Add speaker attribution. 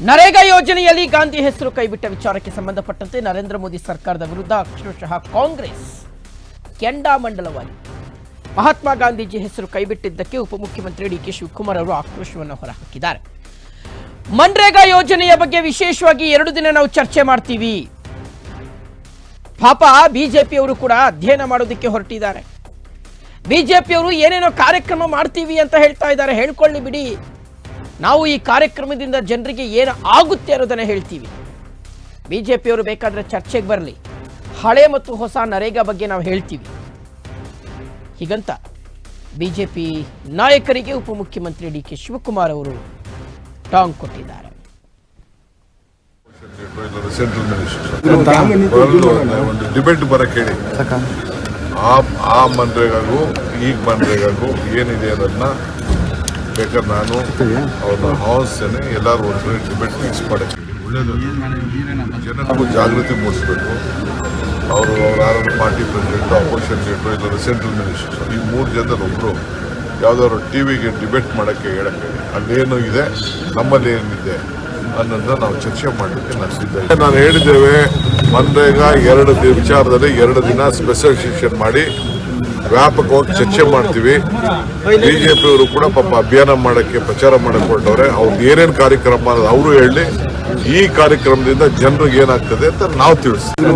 Speaker 1: ನರೇಗಾ ಯೋಜನೆಯಲ್ಲಿ ಗಾಂಧಿ ಹೆಸರು ಕೈಬಿಟ್ಟ ವಿಚಾರಕ್ಕೆ ಸಂಬಂಧಪಟ್ಟಂತೆ ನರೇಂದ್ರ ಮೋದಿ ಸರ್ಕಾರದ ವಿರುದ್ಧ ಅಕ್ಷರಶಃ ಕಾಂಗ್ರೆಸ್ ಕೆಂಡಾಮಂಡಲವಾಗಿ ಮಹಾತ್ಮ ಗಾಂಧೀಜಿ ಹೆಸರು ಕೈಬಿಟ್ಟಿದ್ದಕ್ಕೆ ಉಪಮುಖ್ಯಮಂತ್ರಿ ಡಿ ಕೆ ಶಿವಕುಮಾರ್ ಅವರು ಆಕ್ರೋಶವನ್ನು ಹೊರಹಾಕಿದ್ದಾರೆ. ಮನ್ರೇಗಾ ಯೋಜನೆಯ ಬಗ್ಗೆ ವಿಶೇಷವಾಗಿ ಎರಡು ದಿನ ನಾವು ಚರ್ಚೆ ಮಾಡ್ತೀವಿ. ಪಾಪ ಬಿಜೆಪಿಯವರು ಕೂಡ ಅಧ್ಯಯನ ಮಾಡೋದಕ್ಕೆ ಹೊರಟಿದ್ದಾರೆ. ಬಿಜೆಪಿಯವರು ಏನೇನೋ ಕಾರ್ಯಕ್ರಮ ಮಾಡ್ತೀವಿ ಅಂತ ಹೇಳ್ತಾ ಇದ್ದಾರೆ. ಹೇಳ್ಕೊಳ್ಳಿ ಬಿಡಿ. ನಾವು ಈ ಕಾರ್ಯಕ್ರಮದಿಂದ ಜನರಿಗೆ ಏನು ಆಗುತ್ತೆ ಅನ್ನೋದನ್ನು ಹೇಳ್ತೀವಿ. ಬಿಜೆಪಿಯವರು ಬೇಕಾದ್ರೆ ಚರ್ಚೆಗೆ ಬರಲಿ. ಹಳೆ ಮತ್ತು ಹೊಸ ನರೇಗಾ ಬಗ್ಗೆ ನಾವು ಹೇಳ್ತೀವಿ. ಹೀಗಂತ ಬಿಜೆಪಿ ನಾಯಕರಿಗೆ ಉಪಮುಖ್ಯಮಂತ್ರಿ ಡಿ ಕೆ ಶಿವಕುಮಾರ್ ಅವರು ಟಾಂಗ್ ಕೊಟ್ಟಿದ್ದಾರೆ.
Speaker 2: ಒಂದು ಡಿಬೇಟ್ ಬರಕ್ಕೆ ಹೇಳಿ. ಆ ಆ ಮನ್ರೇಗಾಗೂ ಈಗ ಮನ್ರೇಗಾಗೂ ಏನಿದೆ ಅನ್ನೋದನ್ನ ಬೇಕಾದ್ರೆ ನಾನು ಅವ್ರನ್ನ ಹಾಸ್ಯನೇ ಎಲ್ಲರೂ ಒಂದು ಡಿಬೇಟ್ ಫಿಕ್ಸ್ ಮಾಡಕ್ಕೆ. ಒಳ್ಳೇದು ಜನಕ್ಕೂ ಜಾಗೃತಿ ಮೂಡಿಸ್ಬೇಕು. ಅವರು ಅವ್ರ ಯಾರು ಪಾರ್ಟಿ ಪ್ರೆಸಿಡೆಂಟ್ ಅಪೋಸಿಷನ್ ಲೀಡ್ರು ಇಲ್ಲ ಸೆಂಟ್ರಲ್ ಮಿನಿಸ್ಟರ್ ಈ ಮೂರು ಜನದಲ್ಲಿ ಒಬ್ಬರು ಯಾವುದಾದ್ರು ಟಿ ವಿಗೆ ಡಿಬೇಟ್ ಮಾಡೋಕ್ಕೆ ಹೇಳೋಕ್ಕೆ. ಹೇಳಿ ಅಲ್ಲೇನು ಇದೆ, ನಮ್ಮಲ್ಲಿ ಏನಿದೆ ಅನ್ನೋದನ್ನ ನಾವು ಚರ್ಚೆ ಮಾಡಲಿಕ್ಕೆ ನಾನು ಸಿದ್ಧ ನಾನು ಹೇಳಿದ್ದೇವೆ, ಮನ್ರೇಗಾ ಎರಡು ವಿಚಾರದಲ್ಲಿ ಎರಡು ದಿನ ಸ್ಪೆಷಲ್ ಮಾಡಿ ವ್ಯಾಪಕವಾಗಿ ಚರ್ಚೆ ಮಾಡ್ತೀವಿ. ಬಿಜೆಪಿ ಅವರು ಕೂಡ ಪಾಪ ಅಭಿಯಾನ ಮಾಡಕ್ಕೆ ಪ್ರಚಾರ ಮಾಡಕ್ಕೆ ಹೊರಟವ್ರೆ ಅವ್ರದ್ದು ಏನೇನು ಕಾರ್ಯಕ್ರಮ ಅನ್ನೋದು ಅವರು ಹೇಳಿ ಈ ಕಾರ್ಯಕ್ರಮದಿಂದ ಜನರಿಗೆ ಏನಾಗ್ತದೆ ಅಂತ ನಾವು ತಿಳಿಸ್ತೀವಿ.